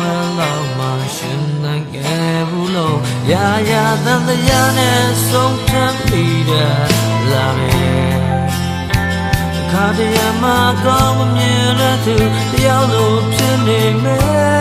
ဝဲလောက်မှရှင်သန်ခဲ့ဘူးလို့ရာရာသံတရားနဲ့ဆုံးဖြတ်ပြီးတဲ့လာမယ်အခါတရမှာကောင်းမမြင်တဲ့သူတယောက်လိုဖြစ်နေမယ်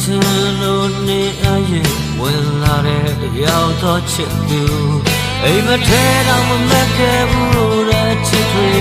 ချင်လို့နေအရင်ဝင်လာတဲ့တယောက်တော့ချစ်သူအိမ်မထဲတော့မမက်ခဲ့ဘူးတဲ့ချစ်တွေ